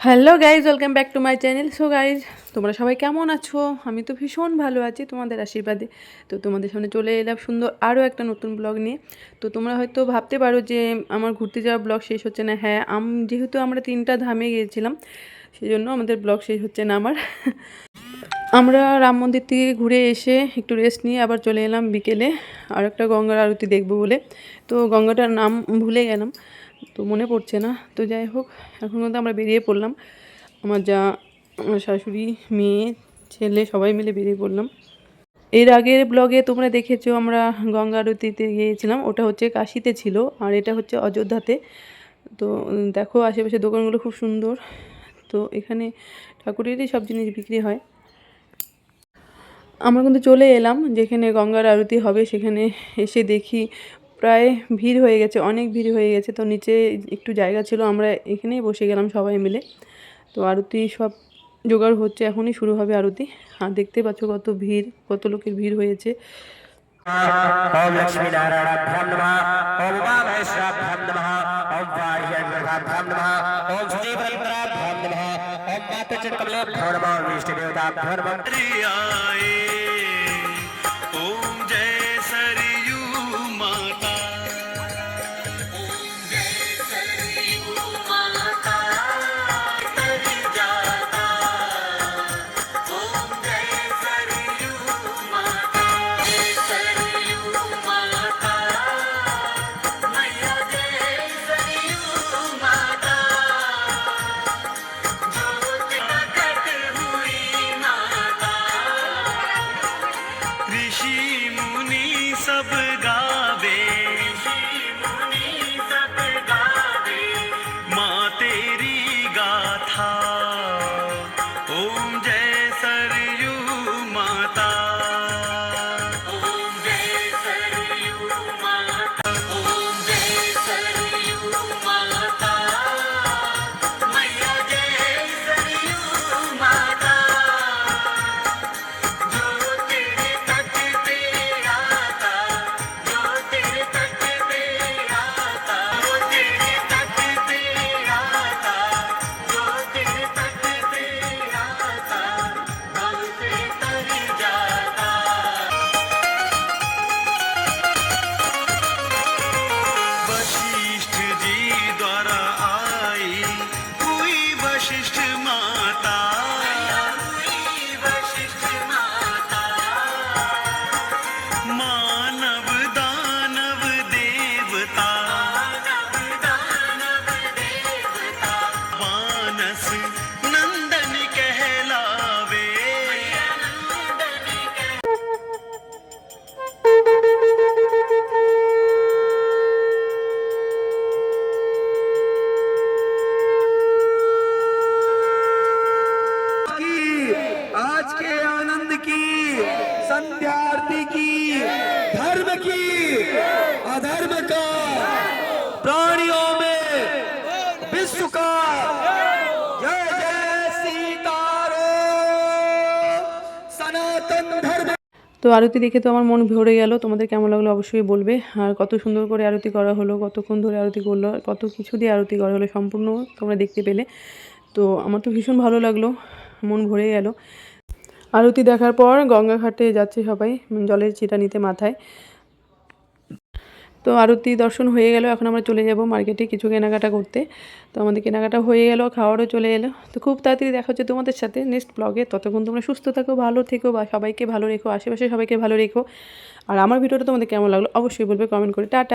Hello guys welcome back to my channel so guys তোমরা সবাই কেমন আছো? আমি তো ভীষণ ভালো আছি তোমাদের আশীর্বাদে। তো তোমাদের সামনে চলে এলাম সুন্দর আরও একটা নতুন ব্লগ নিয়ে। তো তোমরা হয়তো ভাবতে পারো যে আমার ঘুরতে যাওয়া ব্লগ শেষ হচ্ছে না। হ্যাঁ আম, যেহেতু আমরা তিনটা ধামে গিয়েছিলাম সেই জন্য আমাদের ব্লগ শেষ হচ্ছে না আমার। আমরা রাম মন্দির থেকে ঘুরে এসে একটু রেস্ট নিয়ে আবার চলে এলাম বিকেলে। আর একটা গঙ্গার আরতি দেখব বলে। তো গঙ্গাটার নাম ভুলে গেলাম। তো মনে পড়ছে না। তো যাই হোক, এখন কিন্তু আমরা বেরিয়ে পড়লাম। আমার যা, আমার শাশুড়ি, মেয়ে, ছেলে, সবাই মিলে বেরিয়ে পড়লাম। এর আগের ব্লগে তোমরা দেখেছ, আমরা গঙ্গা আরতিতে গিয়েছিলাম। ওটা হচ্ছে কাশিতে ছিল, আর এটা হচ্ছে অযোধ্যাতে। তো দেখো, আশেপাশে দোকানগুলো খুব সুন্দর। তো এখানে ঠাকুরেরই সব জিনিস বিক্রি হয়। আমরা কিন্তু চলে এলাম, যেখানে গঙ্গার আরতি হবে, সেখানে এসে দেখি প্রায় ভিড় হয়ে গেছে অনেক ভিড় হয়ে গেছে তো নিচে একটু জায়গা ছিল আমরা এখানেই বসে গেলাম সবাই মিলে তো আরতি সব জোগাড় হচ্ছে এখনই শুরু হবে আরতি আর দেখতে পাচ্ছ কত ভিড় কত লোকের ভিড় হয়েছে ओम लक्ष्मी नारायणाभ्याम नमः ओम उमामहेश्वराभ्याम नमः ओम वाह्यभ्याम नमः ओम श्रीवरभद्राभ्याम नमः ओम मातृचक्रकमलेभ्यो नमः ओम इष्ट देवताभ्यो नमः आए ओम ऋषि मुनि सब संध्या आरती की धर्म की अधर्म का प्राणियों में विश्व का जय जय सीताराम सनातन धर्म তো আরতি দেখে তো আমার মন ভরে গেল তোমাদের কেমন লাগলো অবশ্যই বলবে আর কত সুন্দর করে আরতি করা হলো কতক্ষণ ধরে আরতি করলো কত কিছু দিয়ে আরতি করা হলো সম্পূর্ণ তোমরা দেখতে পেলে তো আমার তো ভীষণ ভালো লাগলো মন ভরে গেল আরতি দেখার পর গঙ্গা ঘাটে যাচ্ছে সবাই, জলের চিটা নিতে মাথায়। তো আরতি দর্শন হয়ে গেল, এখন আমরা চলে যাব মার্কেটে কিছু কেনাকাটা করতে। তো আমাদের কেনাকাটা হয়ে গেল, খাওয়ারও চলে এলো। তো খুব তাড়াতাড়ি দেখা হচ্ছে তোমাদের সাথে নেক্সট ব্লগে ততক্ষণ তোমরা সুস্থ থাকো, ভালো থেকো, বা সবাইকে ভালো রেখো, আশেপাশে সবাইকে ভালো রেখো। আর আমার ভিডিওটা তোমাদের কেমন লাগল অবশ্যই বলবে কমেন্ট করে। টাটা!